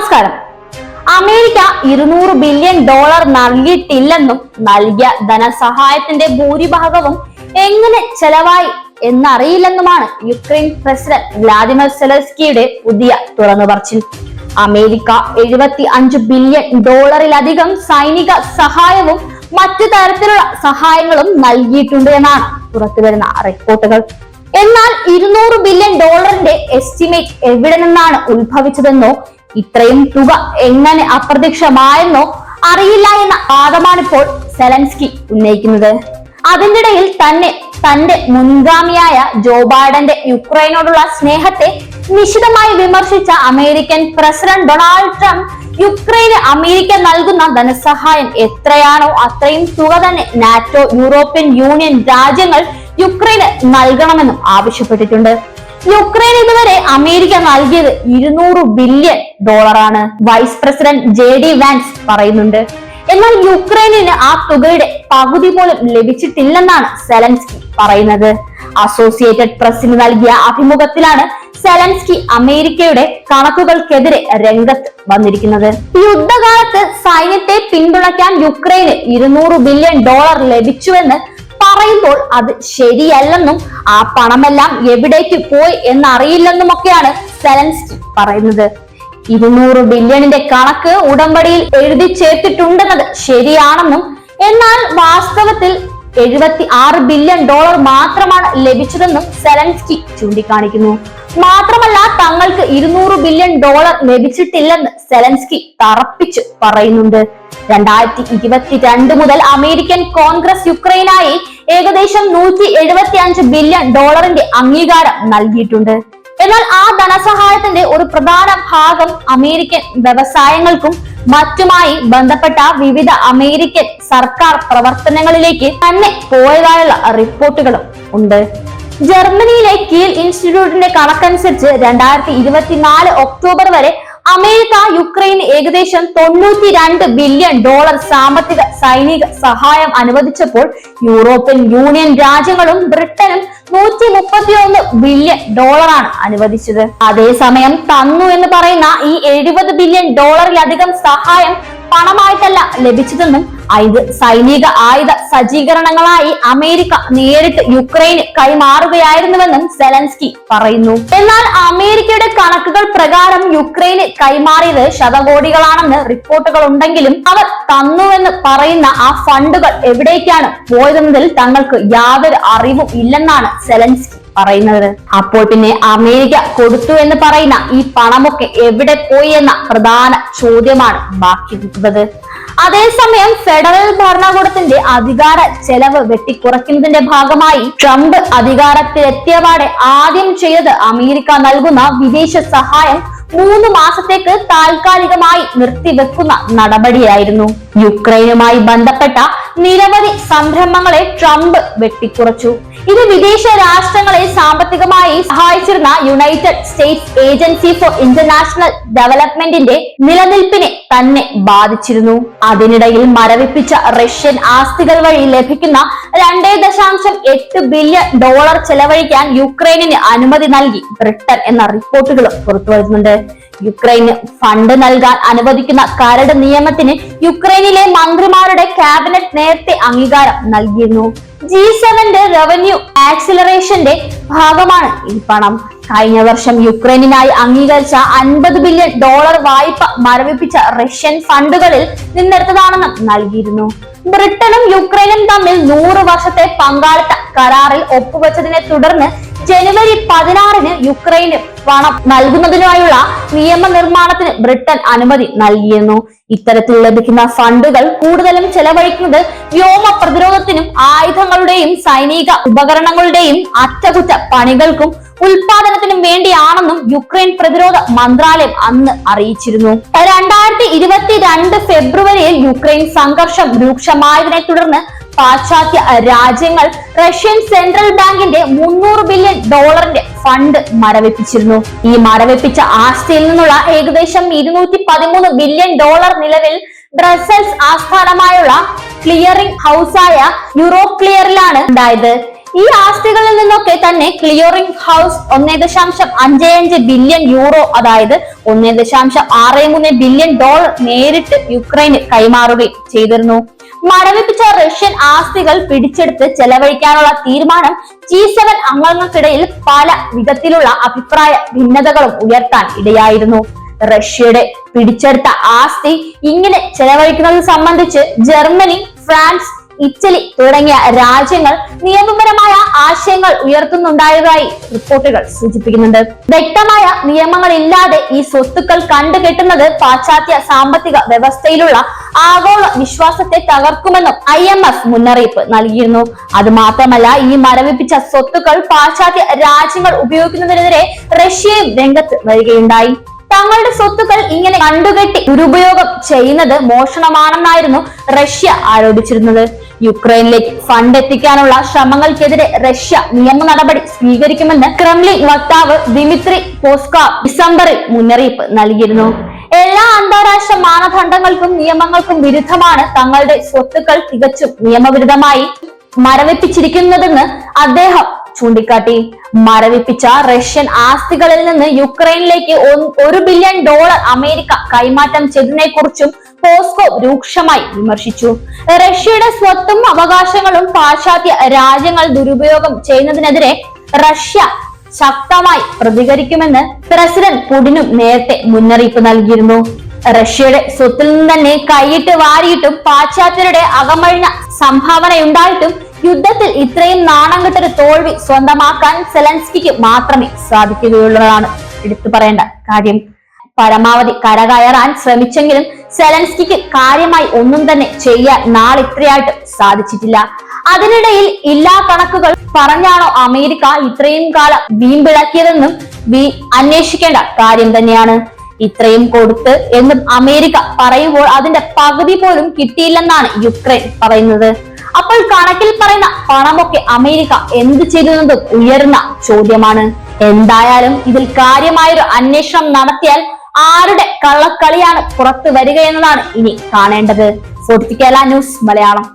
നമസ്കാരം. അമേരിക്ക ഇരുന്നൂറ് billion dollar നൽകിയിട്ടില്ലെന്നും നൽകിയ ധനസഹായത്തിന്റെ ഭൂരിഭാഗവും എങ്ങനെ ചെലവായി എന്നറിയില്ലെന്നുമാണ് യുക്രൈൻ പ്രസിഡന്റ് വ്ളാദിമിർ സെലസ്കിയുടെ പുതിയ തുറന്നു പറച്ചിൽ അമേരിക്ക എഴുപത്തി അഞ്ച് ബില്യൺ ഡോളറിലധികം സൈനിക സഹായവും മറ്റു തരത്തിലുള്ള സഹായങ്ങളും നൽകിയിട്ടുണ്ട് എന്നാണ് പുറത്തുവരുന്ന റിപ്പോർട്ടുകൾ. എന്നാൽ ഇരുന്നൂറ് ബില്യൺ ഡോളറിന്റെ എസ്റ്റിമേറ്റ് എവിടെ നിന്നാണ് ഉത്ഭവിച്ചതെന്നോ ഇത്രയും തുക എങ്ങനെ അപ്രത്യക്ഷമായെന്നോ അറിയില്ല എന്ന വാദമാണിപ്പോൾ സെലൻസ്കി ഉന്നയിക്കുന്നത്. അതിനിടയിൽ തന്നെ തന്റെ മുൻഗാമിയായ ജോ ബൈഡന്റെ യുക്രൈനോടുള്ള സ്നേഹത്തെ നിശിതമായി വിമർശിച്ച അമേരിക്കൻ പ്രസിഡന്റ് ഡൊണാൾഡ് ട്രംപ് യുക്രൈന് അമേരിക്ക നൽകുന്ന ധനസഹായം എത്രയാണോ അത്രയും തുക തന്നെ നാറ്റോ യൂറോപ്യൻ യൂണിയൻ രാജ്യങ്ങൾ യുക്രൈന് നൽകണമെന്നും ആവശ്യപ്പെട്ടിട്ടുണ്ട്. യുക്രൈൻ ഇതുവരെ അമേരിക്ക നൽകിയത് ഇരുന്നൂറ് ബില്യൺ ഡോളറാണ് vice president J D Vance പറയുന്നുണ്ട്. എന്നാൽ യുക്രൈനിന് ആ തുകയുടെ പകുതി പോലും ലഭിച്ചിട്ടില്ലെന്നാണ് സെലൻസ്കി പറയുന്നത്. അസോസിയേറ്റഡ് പ്രസിന് നൽകിയ അഭിമുഖത്തിലാണ് സെലൻസ്കി അമേരിക്കയുടെ കണക്കുകൾക്കെതിരെ രംഗത്ത് വന്നിരിക്കുന്നത്. യുദ്ധകാലത്ത് സൈന്യത്തെ പിന്തുണയ്ക്കാൻ യുക്രൈന് ഇരുന്നൂറ് ബില്യൺ ഡോളർ ലഭിച്ചുവെന്ന് പറയുമ്പോൾ അത് ശരിയല്ലെന്നും ആ പണമെല്ലാം എവിടേക്ക് പോയി എന്നറിയില്ലെന്നുമൊക്കെയാണ് സെലൻസ്കി പറയുന്നത്. ഇരുന്നൂറ് ബില്യണിന്റെ കണക്ക് ഉടമ്പടിയിൽ എഴുതി ചേർത്തിട്ടുണ്ടെന്നത് ശരിയാണെന്നും എന്നാൽ വാസ്തവത്തിൽ എഴുപത്തി ആറ് ബില്യൺ ഡോളർ മാത്രമാണ് ലഭിച്ചതെന്നും സെലൻസ്കി ചൂണ്ടിക്കാണിക്കുന്നു. മാത്രമല്ല തങ്ങൾക്ക് ഇരുന്നൂറ് ബില്യൺ ഡോളർ ലഭിച്ചിട്ടില്ലെന്ന് സെലൻസ്കി തറപ്പിച്ച് പറയുന്നുണ്ട്. രണ്ടായിരത്തി ഇരുപത്തിരണ്ട് മുതൽ അമേരിക്കൻ കോൺഗ്രസ് യുക്രൈനായി ഏകദേശം നൂറ്റി എഴുപത്തി അഞ്ച് ബില്യൺ ഡോളറിന്റെ അംഗീകാരം നൽകിയിട്ടുണ്ട്. എന്നാൽ ആ ധനസഹായത്തിന്റെ ഒരു പ്രധാന ഭാഗം അമേരിക്കൻ വ്യവസായങ്ങൾക്കും മറ്റുമായി ബന്ധപ്പെട്ട വിവിധ അമേരിക്കൻ സർക്കാർ പ്രവർത്തനങ്ങളിലേക്ക് തന്നെ പോയതായുള്ള റിപ്പോർട്ടുകളും ഉണ്ട്. ജർമ്മനിയിലെ കീൽ ഇൻസ്റ്റിറ്റ്യൂട്ടിന്റെ കണക്കനുസരിച്ച് രണ്ടായിരത്തി ഇരുപത്തിനാല് ഒക്ടോബർ വരെ അമേരിക്ക യുക്രൈൻ ഏകദേശം തൊണ്ണൂറ്റി രണ്ട് ബില്യൺ ഡോളർ സാമ്പത്തിക സൈനിക സഹായം അനുവദിച്ചപ്പോൾ യൂറോപ്യൻ യൂണിയൻ രാജ്യങ്ങളും ബ്രിട്ടനും നൂറ്റി മുപ്പത്തിയൊന്ന് ബില്യൺ ഡോളറാണ് അനുവദിച്ചത്. അതേസമയം തന്നു എന്ന് പറയുന്ന ഈ എഴുപത് ബില്യൺ ഡോളറിലധികം സഹായം പണമായിട്ടല്ല ലഭിച്ചതെന്നും ഇത് സൈനിക ആയുധ സജ്ജീകരണങ്ങളായി അമേരിക്ക നേരിട്ട് യുക്രൈന് കൈമാറുകയായിരുന്നുവെന്നും സെലൻസ്കി പറയുന്നു. എന്നാൽ അമേരിക്കയുടെ കണക്കുകൾ പ്രകാരം യുക്രൈന് കൈമാറിയത് ശതകോടികളാണെന്ന് റിപ്പോർട്ടുകൾ ഉണ്ടെങ്കിലും അവർ തന്നുവെന്ന് പറയുന്ന ആ ഫണ്ടുകൾ എവിടേക്കാണ് പോയതെന്നതിൽ തങ്ങൾക്ക് യാതൊരു അറിവും ഇല്ലെന്നാണ് സെലൻസ്കി പറയുന്നത്. അപ്പോൾ പിന്നെ അമേരിക്ക കൊടുത്തു എന്ന് പറയുന്ന ഈ പണമൊക്കെ എവിടെ പോയി എന്ന പ്രധാന ചോദ്യമാണ് ബാക്കി നിൽക്കുന്നത്. അതേസമയം ഫെഡറൽ ഭരണകൂടത്തിന്റെ അധികാര ചെലവ് വെട്ടിക്കുറയ്ക്കുന്നതിന്റെ ഭാഗമായി ട്രംപ് അധികാരത്തിലെത്തിയപാടെ ആദ്യം ചെയ്തത് അമേരിക്ക നൽകുന്ന വിദേശ സഹായം മൂന്ന് മാസത്തേക്ക് താൽക്കാലികമായി നിർത്തിവെക്കുന്ന നടപടിയായിരുന്നു. യുക്രൈനുമായി ബന്ധപ്പെട്ട നിരവധി സംരംഭങ്ങളെ ട്രംപ് വെട്ടിക്കുറച്ചു. ഇത് വിദേശ രാഷ്ട്രങ്ങളെ സാമ്പത്തികമായി സഹായിച്ചിരുന്ന United States agency for international ഡെവലപ്മെന്റിന്റെ നിലനിൽപ്പിനെ തന്നെ ബാധിച്ചിരുന്നു. അതിനിടയിൽ മരവിപ്പിച്ച റഷ്യൻ ആസ്തികൾ വഴി ലഭിക്കുന്ന രണ്ടേ ദശാംശം എട്ട് ബില്യൺ ഡോളർ ചെലവഴിക്കാൻ യുക്രൈനിന് അനുമതി നൽകി ബ്രിട്ടൻ എന്ന റിപ്പോർട്ടുകളും പുറത്തുവരുന്നുണ്ട്. യുക്രൈന് ഫണ്ട് നൽകാൻ അനുവദിക്കുന്ന കരട് നിയമത്തിന് യുക്രൈനിലെ മന്ത്രിമാരുടെ ക്യാബിനറ്റ് നേരത്തെ അംഗീകാരം നൽകിയിരുന്നു. ജി സെവന്റെ റവന്യൂ ആക്സിലറേഷന്റെ ഭാഗമാണ് ഈ പണം. കഴിഞ്ഞ വർഷം യുക്രൈനിനായി അംഗീകരിച്ച അൻപത് ബില്യൺ ഡോളർ വായ്പ മരവിപ്പിച്ച റഷ്യൻ ഫണ്ടുകളിൽ നിന്നെടുത്തതാണെന്നും നൽകിയിരുന്നു. ബ്രിട്ടനും യുക്രൈനും തമ്മിൽ നൂറ് വർഷത്തെ പങ്കാളിത്ത കരാറിൽ ഒപ്പുവെച്ചതിനെ തുടർന്ന് ജനുവരി പതിനാറിന് യുക്രൈന് പണം നൽകുന്നതിനായുള്ള നിയമനിർമ്മാണത്തിന് ബ്രിട്ടൻ അനുമതി നൽകിയിരുന്നു. ഇത്തരത്തിൽ ലഭിക്കുന്ന ഫണ്ടുകൾ കൂടുതലും ചെലവഴിക്കുന്നത് വ്യോമ പ്രതിരോധത്തിനും ആയുധങ്ങളുടെയും സൈനിക ഉപകരണങ്ങളുടെയും അറ്റകുറ്റ പണികൾക്കും ഉൽപാദനത്തിനും വേണ്ടിയാണെന്നും യുക്രൈൻ പ്രതിരോധ മന്ത്രാലയം അന്ന് അറിയിച്ചിരുന്നു. രണ്ടായിരത്തി ഇരുപത്തി രണ്ട് ഫെബ്രുവരിയിൽ യുക്രൈൻ സംഘർഷം രൂക്ഷമായതിനെ തുടർന്ന് പാശ്ചാത്യ രാജ്യങ്ങൾ റഷ്യൻ സെൻട്രൽ ബാങ്കിന്റെ മുന്നൂറ് ബില്യൺ ഡോളറിന്റെ ഫണ്ട് മരവിപ്പിച്ചിരുന്നു. ഈ മരവിപ്പിച്ച ആസ്തിയിൽ നിന്നുള്ള ഏകദേശം ഇരുന്നൂറ്റി പതിമൂന്ന് ബില്യൺ ഡോളർ നിലവിൽ ബ്രസൽസ് ആസ്ഥാനമായുള്ള ക്ലിയറിംഗ് ഹൗസായ യൂറോ ക്ലിയറിലാണ് ഉണ്ടായത്. ഈ ആസ്തികളിൽ നിന്നൊക്കെ തന്നെ ക്ലിയറിംഗ് ഹൗസ് ഒന്നേ ദശാംശം അഞ്ച് അഞ്ച് ബില്യൺ യൂറോ അതായത് ഒന്നേ ദശാംശം ആറ് മൂന്ന് ബില്യൺ ഡോളർ നേരിട്ട് യുക്രൈന് കൈമാറുകയും ചെയ്തിരുന്നു. മരവിപ്പിച്ച റഷ്യൻ ആസ്തികൾ പിടിച്ചെടുത്ത് ചെലവഴിക്കാനുള്ള തീരുമാനം ജി സെവൻ അംഗങ്ങൾക്കിടയിൽ പല വിധത്തിലുള്ള അഭിപ്രായ ഭിന്നതകളും ഉയർത്താൻ ഇടയായിരുന്നു. റഷ്യയുടെ പിടിച്ചെടുത്ത ആസ്തി ഇങ്ങനെ ചെലവഴിക്കുന്നത് സംബന്ധിച്ച് ജർമ്മനി ഫ്രാൻസ് ഇറ്റലി തുടങ്ങിയ രാജ്യങ്ങൾ നിയമപരമായ ആശയങ്ങൾ ഉയർത്തുന്നുണ്ടായതായി റിപ്പോർട്ടുകൾ സൂചിപ്പിക്കുന്നുണ്ട്. വ്യക്തമായ നിയമങ്ങളില്ലാതെ ഈ സ്വത്തുക്കൾ കണ്ടുകെട്ടുന്നത് പാശ്ചാത്യ സാമ്പത്തിക വ്യവസ്ഥയിലുള്ള ആഗോള വിശ്വാസത്തെ തകർക്കുമെന്നും ഐ എം എഫ് മുന്നറിയിപ്പ് നൽകിയിരുന്നു. അത് മാത്രമല്ല ഈ മരവിപ്പിച്ച സ്വത്തുക്കൾ പാശ്ചാത്യ രാജ്യങ്ങൾ ഉപയോഗിക്കുന്നതിനെതിരെ റഷ്യയും രംഗത്ത് വരികയുണ്ടായി. തങ്ങളുടെ സ്വത്തുക്കൾ ഇങ്ങനെ കണ്ടുകെട്ടി ദുരുപയോഗം ചെയ്യുന്നത് മോഷണമാണെന്നായിരുന്നു റഷ്യ ആരോപിച്ചിരുന്നത്. യുക്രൈനിലേക്ക് ഫണ്ട് എത്തിക്കാനുള്ള ശ്രമങ്ങൾക്കെതിരെ റഷ്യ നിയമ നടപടി സ്വീകരിക്കുമെന്ന് ക്രെംലിൻ വക്താവ് ദിമിത്രി പോസ്ക ഡിസംബറിൽ മുന്നറിയിപ്പ് നൽകിയിരുന്നു. എല്ലാ അന്താരാഷ്ട്ര മാനദണ്ഡങ്ങൾക്കും നിയമങ്ങൾക്കും വിരുദ്ധമാണ് തങ്ങളുടെ സ്വത്തുക്കൾ തികച്ചും നിയമവിരുദ്ധമായി മരവിപ്പിച്ചിരിക്കുന്നതെന്ന് അദ്ദേഹം ചൂണ്ടിക്കാട്ടി. മരവിപ്പിച്ച റഷ്യൻ ആസ്തികളിൽ നിന്ന് യുക്രൈനിലേക്ക് ഒരു ബില്യൺ ഡോളർ അമേരിക്ക കൈമാറ്റം ചെയ്തതിനെ കുറിച്ചും പോസ്കോ രൂക്ഷമായി വിമർശിച്ചു. റഷ്യയുടെ സ്വത്തും അവകാശങ്ങളും പാശ്ചാത്യ രാജ്യങ്ങൾ ദുരുപയോഗം ചെയ്യുന്നതിനെതിരെ റഷ്യ ശക്തമായി പ്രതികരിക്കുമെന്ന് പ്രസിഡന്റ് പുടിനും നേരത്തെ മുന്നറിയിപ്പ് നൽകിയിരുന്നു. റഷ്യയുടെ സ്വത്തിൽ നിന്ന് തന്നെ കൈയിട്ട് വാരിയിട്ടും പാശ്ചാത്യരുടെ അകമഴിഞ്ഞ സംഭാവനയുണ്ടായിട്ടും യുദ്ധത്തിൽ ഇത്രയും നാണം കെട്ടൊരു തോൽവി സ്വന്തമാക്കാൻ സെലൻസ്കിക്ക് മാത്രമേ സാധിക്കുകയുള്ളതാണ്. എടുത്തു പറയേണ്ട കാര്യം. പരമാവധി കരകയറാൻ ശ്രമിച്ചെങ്കിലും സെലൻസ്കിക്ക് കാര്യമായി ഒന്നും തന്നെ ചെയ്യാൻ നാളിത്രയായിട്ട് സാധിച്ചിട്ടില്ല. അതിനിടയിൽ ഇല്ലാ കണക്കുകൾ പറഞ്ഞാണോ അമേരിക്ക ഇത്രയും കാലം വീമ്പിളക്കിയതെന്നും വി അന്വേഷിക്കേണ്ട കാര്യം തന്നെയാണ്. ഇത്രയും കൊടുത്ത് എന്നും അമേരിക്ക പറയുമ്പോൾ അതിന്റെ പകുതി പോലും കിട്ടിയില്ലെന്നാണ് യുക്രൈൻ പറയുന്നത്. അപ്പോൾ കണക്കിൽ പറയുന്ന പണമൊക്കെ അമേരിക്ക എന്ത് ചെയ്തതെന്നതും ഉയർന്ന ചോദ്യമാണ്. എന്തായാലും ഇതിൽ കാര്യമായൊരു അന്വേഷണം നടത്തിയാൽ ആരുടെ കള്ളക്കളിയാണ് പുറത്തു വരിക എന്നതാണ് ഇനി കാണേണ്ടത്. ഫോർട്ടിക്കേല ന്യൂസ് മലയാളം.